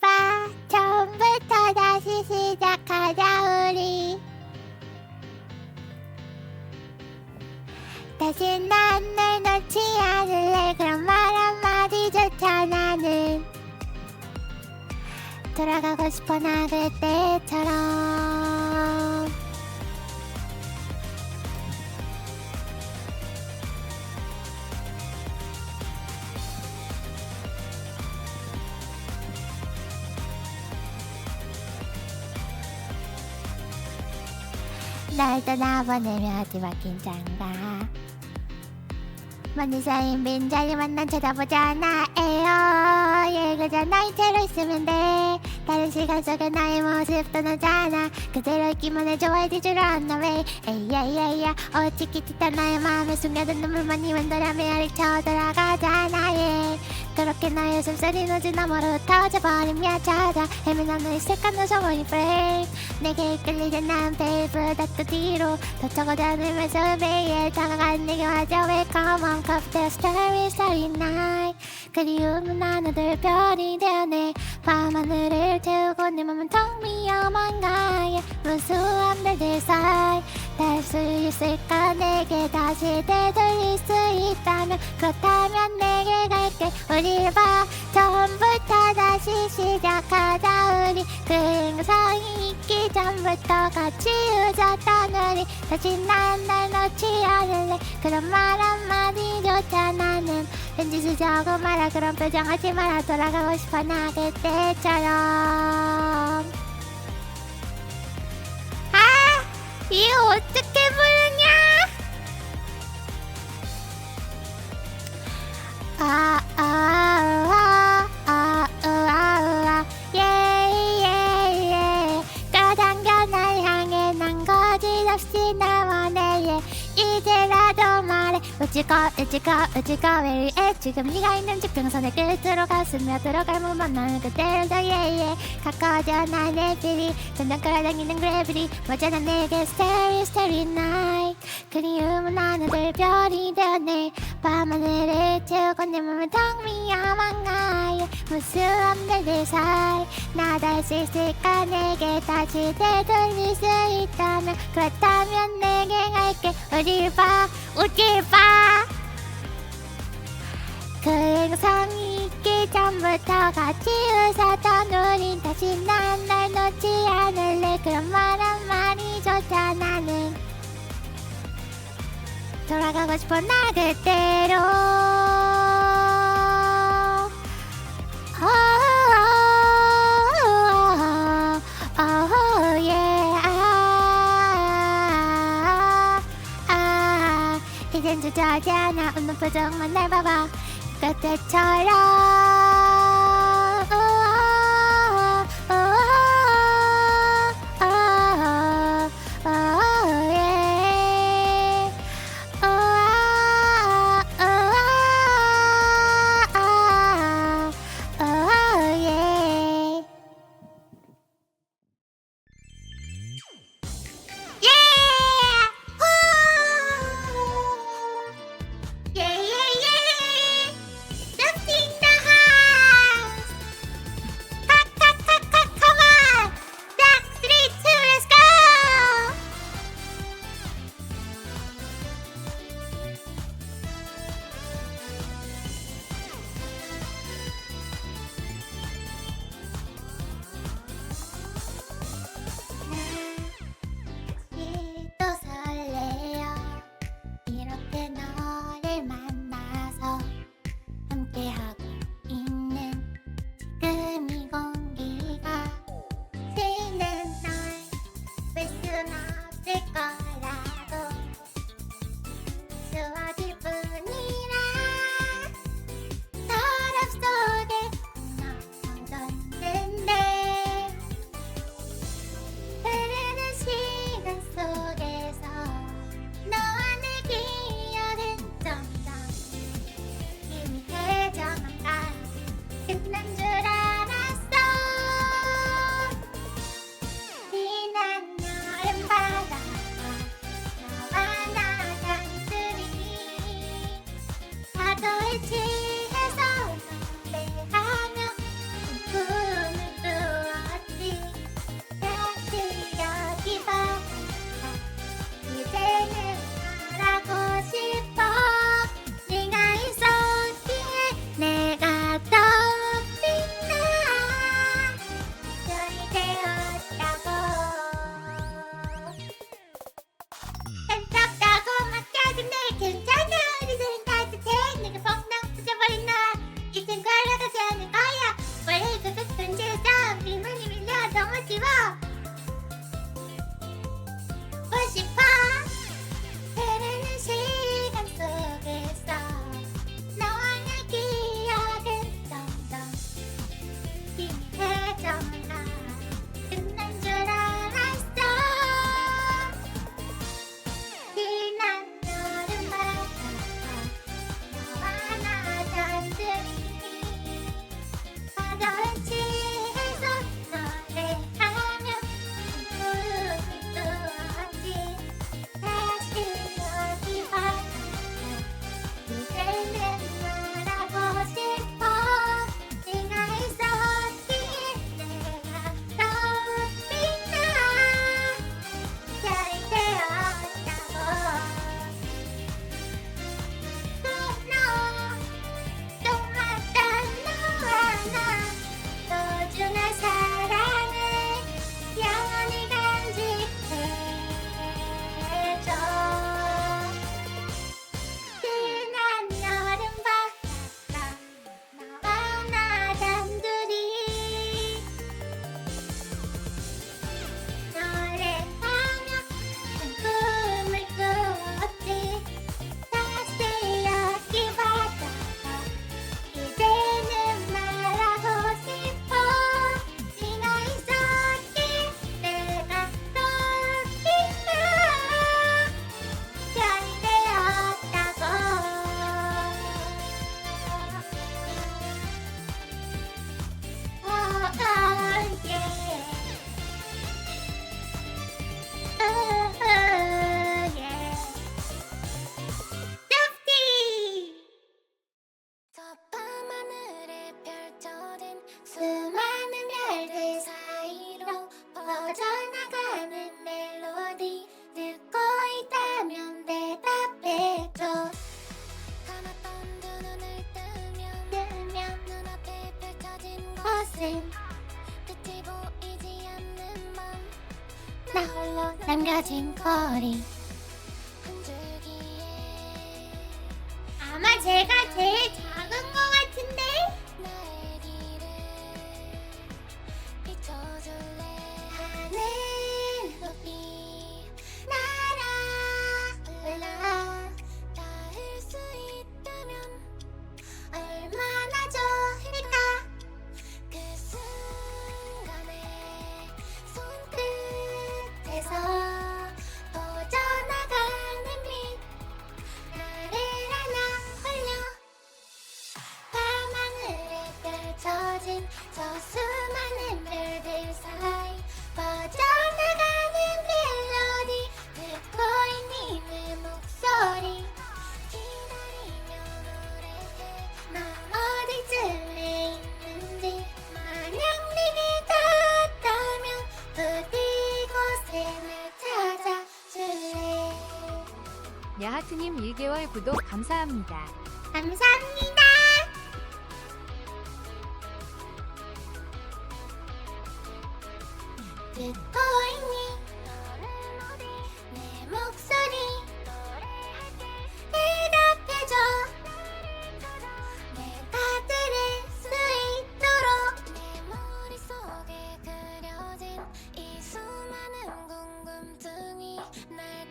봐 처음부터 다시 시작하자 우리. 다시 난널 놓지 않을래 그런 말 한마디조차 나는. 돌아가고 싶어 나 그때처럼 날 떠나보내며 뒤바뀐 장가 많은 쌓인 빈자리만 난 쳐다보자 나에요 예 그저 나의 채로 있으면 돼. 다른 시간 속에 나의 모습 떠나잖아. 그대로 있기만 해 좋아해줄 줄 아나 왜 에이야이야이야. 어찌끼짓한 나의 마음에 숨겨둔 눈물만이 더 메아리 쳐돌아가잖아 예 그렇게 나의 숨소리 노지 너머로 터져버리며 찾아 너의 색깔 노성원이 브레이크 내게 이끌리는 난 베이브다 또 뒤로 더 적어다니면서 매일 다가간 내게 와줘 Welcome on cocktail starry starry night. 그리움은 나눠들 별이 되어내 밤하늘을 태우고 내 맘은 텅 비어만 가에 무수한 별들 사이 닿을 수 있을까? 내게 다시 되돌릴 수 있다면 그렇다면 내게 갈게. 우리 봐. 처음부터 다시 시작하자. 우리 그 행성이 있기 전부터 같이 웃었던 우리. 다시 난 날 놓지 않을래. 그런 말 한마디조차 나는 왠지 수저고 말아 그런 표정 하지 마라 돌아가고 싶어. 나 그때처럼 이거 어떻게 어찌가 어찌가 왜 이래? 지금 네가 있는 지평선의 끝으로 가슴며 들어갈 몸만 나는 그대로 더 예예. 가까워져 나의 길이. 점점 끌어당기는 그래비티 머지않아 내게 스테리 스테리 나이 그리움은 하늘들 별이 되었네. 밤하늘을 채우고 내 몸을 텅 비어만 가요 무수한 나닿을 수 있을까? 내게 다시 되돌릴 수 있다면 그렇다면 내게 갈게. 우릴 봐? 우릴 봐? 그 행성이 있기 전부터 같이 웃었던 우린 다시 난 날 놓지 않을래. 그런 말 한마디조차 나는. 돌아가고 싶어 나 그대로 주저하지 않아 웃는 표정만 날 봐봐. 그때처럼 홀로 남겨진 거리 펼쳐진 저 수많은 별들 사이 퍼져나가는 멜로디 듣고 있니 내 목소리. 기다리며 노래해 넌 어디쯤에 있는지 만약 내게 닿았다면 부디 곳에 날 찾아줄래? 야하트님 1개월 구독 감사합니다. 감사합니다 궁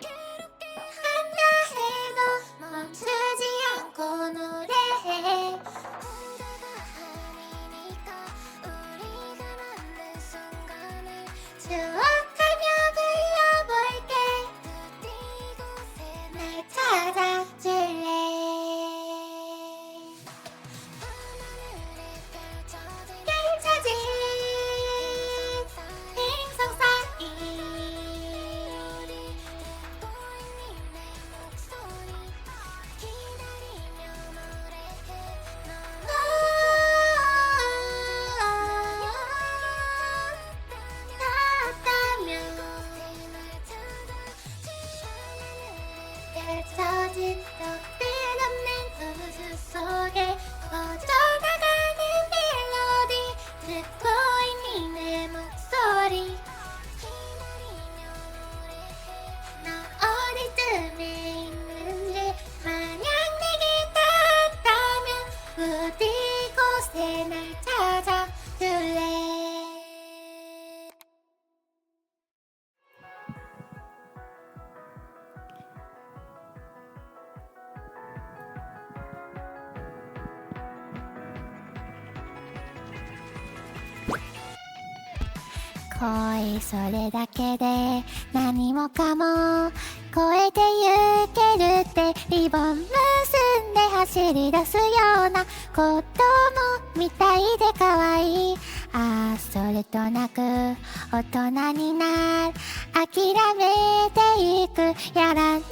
それだけで何もかも超えてゆけるってリボン結んで走り出すような子供みたいで可愛い。ああそれとなく大人になる。諦めていく。やらないで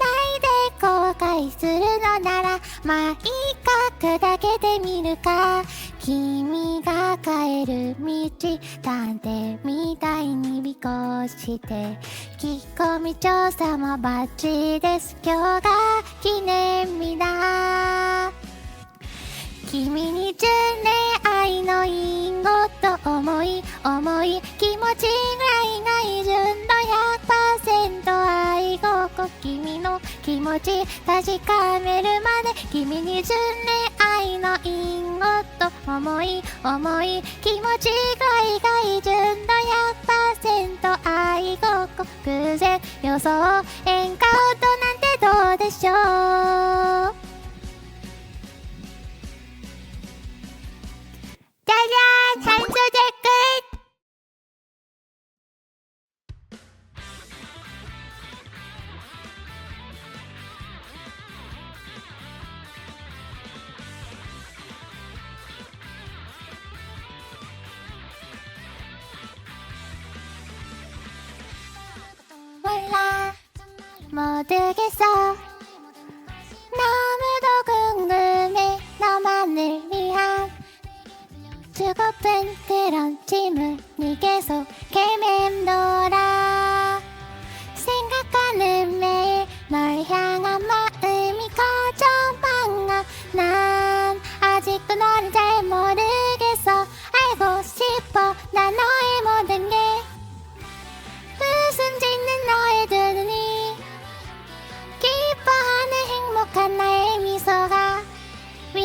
後悔するのならまあいいか。砕けてみるか。君が帰る道探偵みたいに尾行して聞き込み調査もバッチリです。今日が記念日だ。君に純恋愛の因果と思い思い気持ちぐらいがい純度100%愛心君の気持ち確かめるまで君に純恋愛愛の因果と思い思い気持ちぐらいがい純度100%愛心偶然予想エンカウトなんてどうでしょう？ 모르겠어. 너무도 궁금해 너만을 위한. 주고픈 그런 질문이 계속 맴돌아. 생각하는 매일 널 향한 마음이 커져 방아. 난 아직도 너를 잘 모르겠어. 알고 싶어. 모습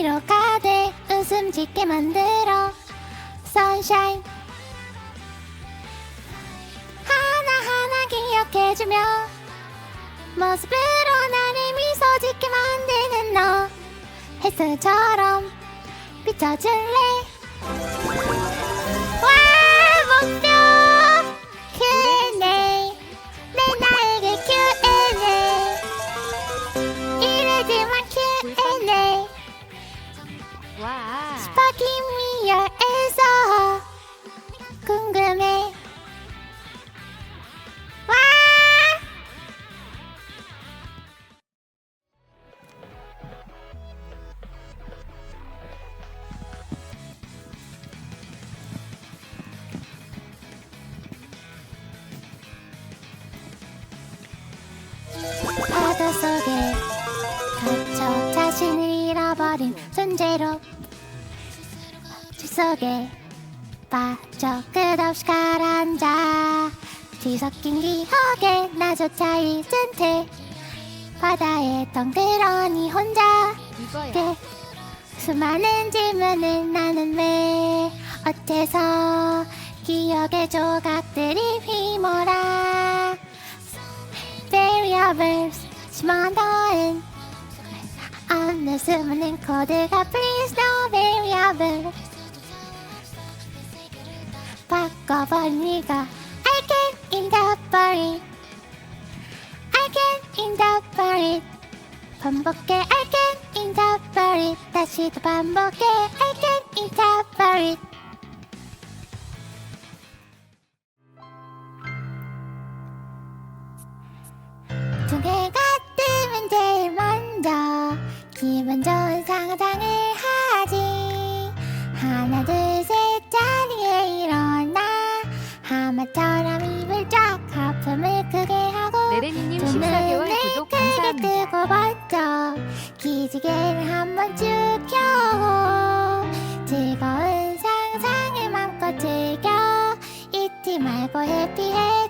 위로 가되 웃음 짓게 만들어. Sunshine. 하나하나 기억해주며. 모습으로 나를 미소 짓게 만드는 너. 햇살처럼 비춰줄래? 버린 존재로 줄 속에 빠져 끝없이 가라앉아 뒤섞인 기억에 나조차 잊은 채 바다에 덩그러니 혼자. 게 수많은 질문을 나는 왜 어째서 기억의 조각들이 휘몰아 variables 심어놓 은 없는 수많은 코드가 please no variable 바꿔버린 이거 I can't interpret I can't interpret 반복해 I can't interpret 다시 또 반복해 I can't interpret 두 상상을 하지. 하나 둘셋 자리에 일어나. 하마처럼 입을 쫙 하품을 크게 하고 네레니님 두 14개월 눈을 구독 크게 감사합니다. 뜨고 번쩍 기지개를 한번 쭉 켜고 즐거운 상상을 맘껏 즐겨. 잊지 말고 해피 해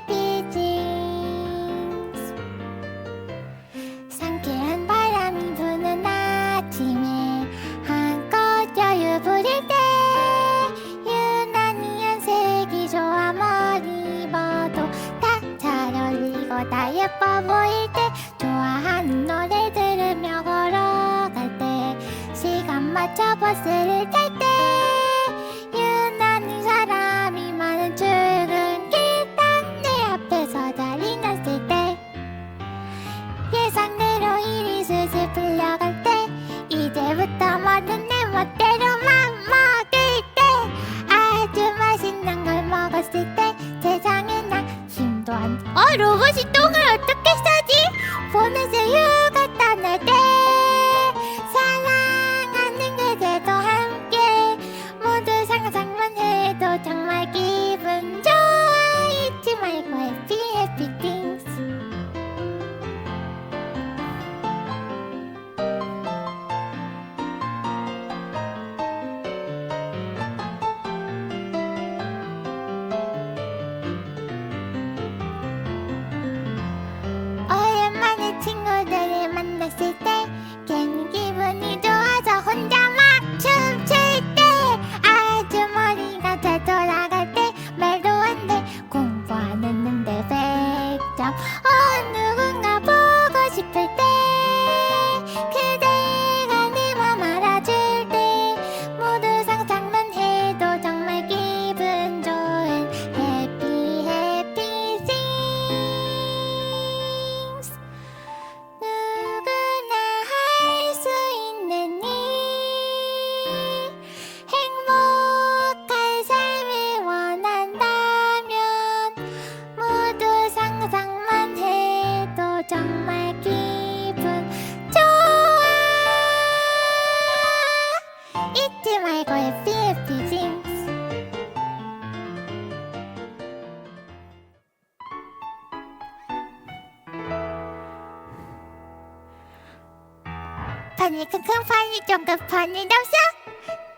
반이 넘쳐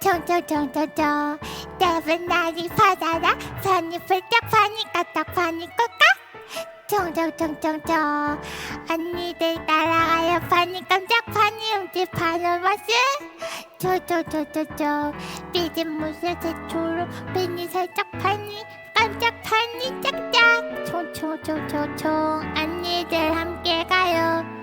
정정정정정. 대분 날이 받아라. 반이 불짝 반이 까딱 반이 꺾까 정정정정정. 언니들 따라가요. 반이 깜짝 반이 움직 반을 마시 저저저저저 삐진 무쇠 제초로 빈이 살짝 반이 깜짝 반이 짝짝. 총총총총총. 언니들 함께 가요.